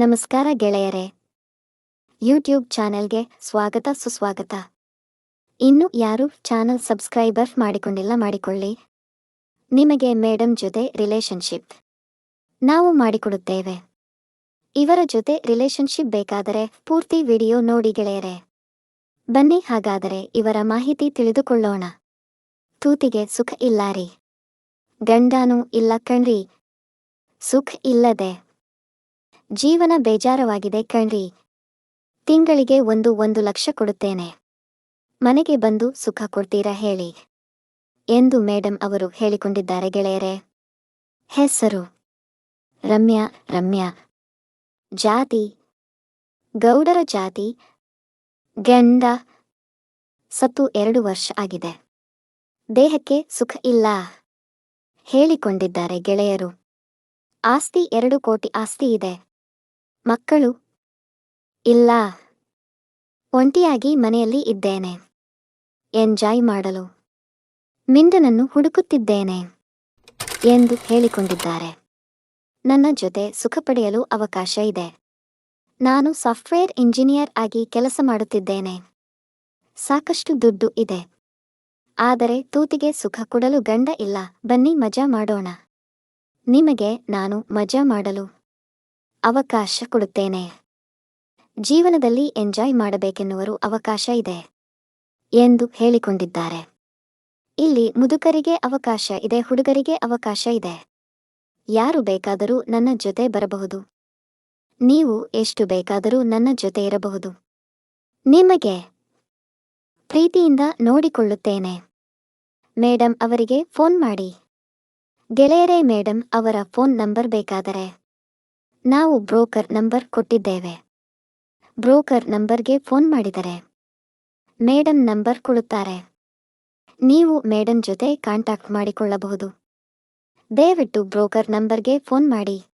ನಮಸ್ಕಾರ ಗೆಳೆಯರೇ. ಯೂಟ್ಯೂಬ್ ಚಾನೆಲ್ಗೆ ಸ್ವಾಗತ ಸುಸ್ವಾಗತ. ಇನ್ನು ಯಾರು ಚಾನಲ್ ಸಬ್ಸ್ಕ್ರೈಬರ್ ಮಾಡಿಕೊಂಡಿಲ್ಲ ಮಾಡಿಕೊಳ್ಳಿ. ನಿಮಗೆ ಮೇಡಮ್ ಜೊತೆ ರಿಲೇಶನ್ಶಿಪ್ ನಾವು ಮಾಡಿಕೊಡುತ್ತೇವೆ. ಇವರ ಜೊತೆ ರಿಲೇಶನ್ಶಿಪ್ ಬೇಕಾದರೆ ಪೂರ್ತಿ ವಿಡಿಯೋ ನೋಡಿ ಗೆಳೆಯರೇ. ಬನ್ನಿ ಹಾಗಾದರೆ ಇವರ ಮಾಹಿತಿ ತಿಳಿದುಕೊಳ್ಳೋಣ. ತೂತಿಗೆ ಸುಖ ಇಲ್ಲಾರಿ ಗಂಡಾನೂ ಇಲ್ಲ ಕಣ್ರಿ. ಸುಖ ಇಲ್ಲದೆ. ಜೀವನ ಬೇಜಾರವಾಗಿದೆ ಕಣ್ರಿ. ತಿಂಗಳಿಗೆ ಒಂದು ಒಂದು ಲಕ್ಷ ಕೊಡುತ್ತೇನೆ. ಮನೆಗೆ ಬಂದು ಸುಖ ಕೊಡ್ತೀರಾ ಹೇಳಿ. ಎಂದು ಮೇಡಮ್ ಅವರು ಹೇಳಿಕೊಂಡಿದ್ದಾರೆ ಗೆಳೆಯರೇ. ಹೆಸರು. ರಮ್ಯಾ ರಮ್ಯಾ. ಜಾತಿ. ಗೌಡರ ಜಾತಿ. ಗಂಡ. ಸತ್ತು ಎರಡು ವರ್ಷ ಆಗಿದೆ. ದೇಹಕ್ಕೆ ಸುಖ ಇಲ್ಲ. ಹೇಳಿಕೊಂಡಿದ್ದಾರೆ ಗೆಳೆಯರು. ಆಸ್ತಿ ಎರಡು ಕೋಟಿ ಆಸ್ತಿ ಇದೆ. ಮಕ್ಕಳು, ಇಲ್ಲ, ಒಂಟಿಯಾಗಿ ಮನೆಯಲ್ಲಿ ಇದ್ದೇನೆ. ಎಂಜಾಯ್ ಮಾಡಲು ಮಿಂದನನ್ನು ಹುಡುಕುತ್ತಿದ್ದೇನೆ ಎಂದು ಹೇಳಿಕೊಂಡಿದ್ದಾರೆ. ನನ್ನ ಜೊತೆ ಸುಖ ಪಡೆಯಲು ಅವಕಾಶ ಇದೆ. ನಾನು ಸಾಫ್ಟ್ವೇರ್ ಇಂಜಿನಿಯರ್ ಆಗಿ ಕೆಲಸ ಮಾಡುತ್ತಿದ್ದೇನೆ. ಸಾಕಷ್ಟು ದುಡ್ಡು ಇದೆ. ಆದರೆ ತೂತಿಗೆ ಸುಖ ಕೊಡಲು ಗಂಡ ಇಲ್ಲ. ಬನ್ನಿ ಮಜಾ ಮಾಡೋಣ. ನಿಮಗೆ ನಾನು ಮಜಾ ಮಾಡಲು ಅವಕಾಶ ಕೊಡುತ್ತೇನೆ. ಜೀವನದಲ್ಲಿ ಎಂಜಾಯ್ ಮಾಡಬೇಕೆನ್ನುವರು ಅವಕಾಶ ಇದೆ ಎಂದು ಹೇಳಿಕೊಂಡಿದ್ದಾರೆ. ಇಲ್ಲಿ ಮುದುಕರಿಗೆ ಅವಕಾಶ ಇದೆ, ಹುಡುಗರಿಗೆ ಅವಕಾಶ ಇದೆ. ಯಾರು ಬೇಕಾದರೂ ನನ್ನ ಜೊತೆ ಬರಬಹುದು. ನೀವು ಎಷ್ಟು ಬೇಕಾದರೂ ನನ್ನ ಜೊತೆ ಇರಬಹುದು. ನಿಮಗೆ ಪ್ರೀತಿಯಿಂದ ನೋಡಿಕೊಳ್ಳುತ್ತೇನೆ. ಮೇಡಮ್ ಅವರಿಗೆ ಫೋನ್ ಮಾಡಿ. ಗೆಳೆಯರೇ ಮೇಡಮ್ ಅವರ ಫೋನ್ ನಂಬರ್ ಬೇಕಾದರೆ ನಾವು ಬ್ರೋಕರ್ ನಂಬರ್ ಕೊಟ್ಟಿದ್ದೇವೆ. ಬ್ರೋಕರ್ ನಂಬರ್ಗೆ ಫೋನ್ ಮಾಡಿದರೆ. ಮೇಡಮ್ ನಂಬರ್ ಕೊಡುತ್ತಾರೆ. ನೀವು ಮೇಡಮ್ ಜೊತೆ ಕಾಂಟ್ಯಾಕ್ಟ್ ಮಾಡಿಕೊಳ್ಳಬಹುದು. ದಯವಿಟ್ಟು ಬ್ರೋಕರ್ ನಂಬರ್ಗೆ ಫೋನ್ ಮಾಡಿ.